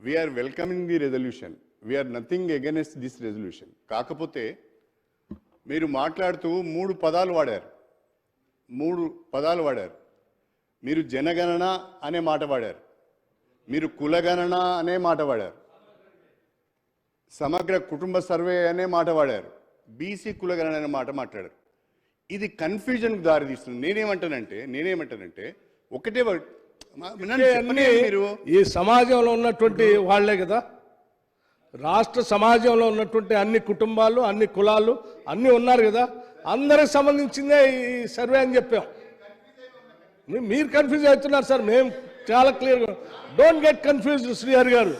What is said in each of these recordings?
We are welcoming the resolution we are nothing against this resolution కాకపోతే మీరు మాట్లాడుతూ మూడు పదాలు వాడారు. మూడు పదాలు వాడారు. మీరు జనగణన అనే మాట వాడారు. మీరు కులగణన అనే మాట వాడారు. సమగ్ర కుటుంబ సర్వే అనే మాట వాడారు. బీసీ కులగణన అనే మాట మాట్లాడారు. ఇది కన్ఫ్యూజన్కి దారితీస్తుంది. నేనేమంటానంటే నేనేమంటానంటే ఒకటే మీరు? ఈ సమాజంలో ఉన్నటువంటి వాళ్ళే కదా. రాష్ట్ర సమాజంలో ఉన్నటువంటి అన్ని కుటుంబాలు అన్ని కులాలు అన్ని ఉన్నారు కదా. అందరికి సంబంధించిందే ఈ సర్వే అని చెప్పాం. మీరు కన్ఫ్యూజ్ అవుతున్నారు సార్ మేము చాలా క్లియర్గా డోంట్ గెట్ కన్ఫ్యూజ్ శ్రీహరి గారు.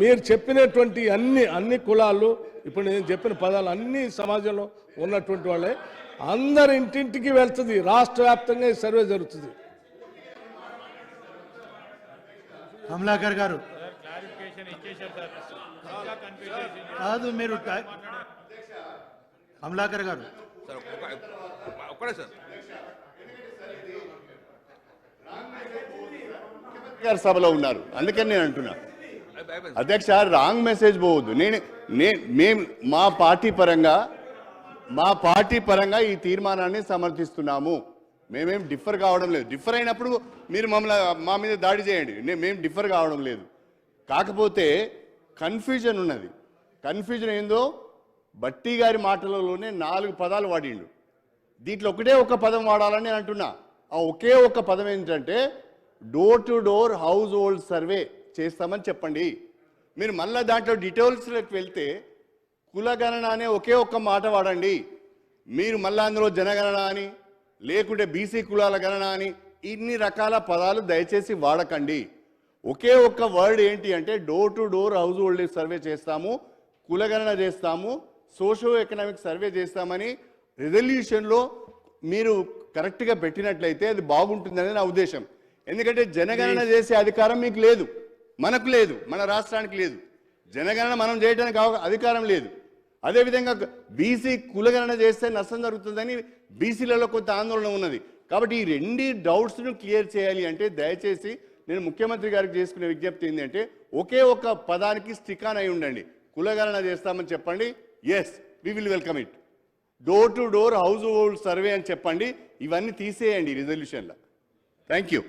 మీరు చెప్పినటువంటి అన్ని అన్ని కులాలు ఇప్పుడు నేను చెప్పిన పదాలు అన్ని సమాజంలో ఉన్నటువంటి వాళ్ళే. అందరి ఇంటింటికి వెళ్తుంది రాష్ట్ర వ్యాప్తంగా ఈ సర్వే జరుగుతుంది. కమలాకర్ గారు. కాదు మీరు టై- కమలాకర్ గారు. గారి సభలో ఉన్నారు. అందుకని నేను అంటున్నా. అధ్యక్ష రాంగ్ మెసేజ్ పోవద్దు. నేను నేను మేము మా పార్టీ పరంగా మా పార్టీ పరంగా ఈ తీర్మానాన్ని సమర్థిస్తున్నాము. మేమేం డిఫర్ కావడం లేదు. డిఫర్ అయినప్పుడు మీరు మమ్మల్ని మా మీద దాడి చేయండి. నే- మేము డిఫర్ కావడం లేదు. కాకపోతే కన్ఫ్యూజన్ ఉన్నది. కన్ఫ్యూజన్ ఏందో బట్టి గారి మాటలలోనే నాలుగు పదాలు వాడిండు. దీంట్లో ఒకటే ఒక పదం వాడాలని నేను అంటున్నా. ఆ ఒకే ఒక పదం ఏంటంటే door to door household survey చేస్తామని చెప్పండి. మీరు మళ్ళీ దాంట్లో డీటెయిల్స్లోకి వెళ్తే కులగణన అనే ఒకే ఒక్క మాట వాడండి. మీరు మళ్ళీ అందులో జనగణన అని లేకుంటే బీసీ కులాల గణన అని ఇన్ని రకాల పదాలు దయచేసి వాడకండి. ఒకే ఒక్క వర్డ్ ఏంటి అంటే door to door household survey చేస్తాము కులగణన చేస్తాము సోషో ఎకనామిక్ సర్వే చేస్తామని రెజల్యూషన్లో మీరు కరెక్ట్గా పెట్టినట్లయితే అది బాగుంటుందని నా ఉద్దేశం. ఎందుకంటే జనగణన చేసే అధికారం మీకు లేదు. మనకు లేదు. మన రాష్ట్రానికి లేదు. జనగణన మనం చేయడానికి అధికారం లేదు. అదేవిధంగా బీసీ కులగణన చేస్తే నష్టం జరుగుతుందని బీసీలలో కొంత ఆందోళన ఉన్నది. కాబట్టి ఈ రెండు డౌట్స్ను క్లియర్ చేయాలి అంటే దయచేసి నేను ముఖ్యమంత్రి గారికి చేసుకునే విజ్ఞప్తి ఏంటంటే ఒకే ఒక పదానికి స్టికాన్ అయి ఉండండి. కులగణన చేస్తామని చెప్పండి. Yes we will welcome it door to door household survey అని చెప్పండి. ఇవన్నీ తీసేయండి రిజల్యూషన్లో థ్యాంక్ యూ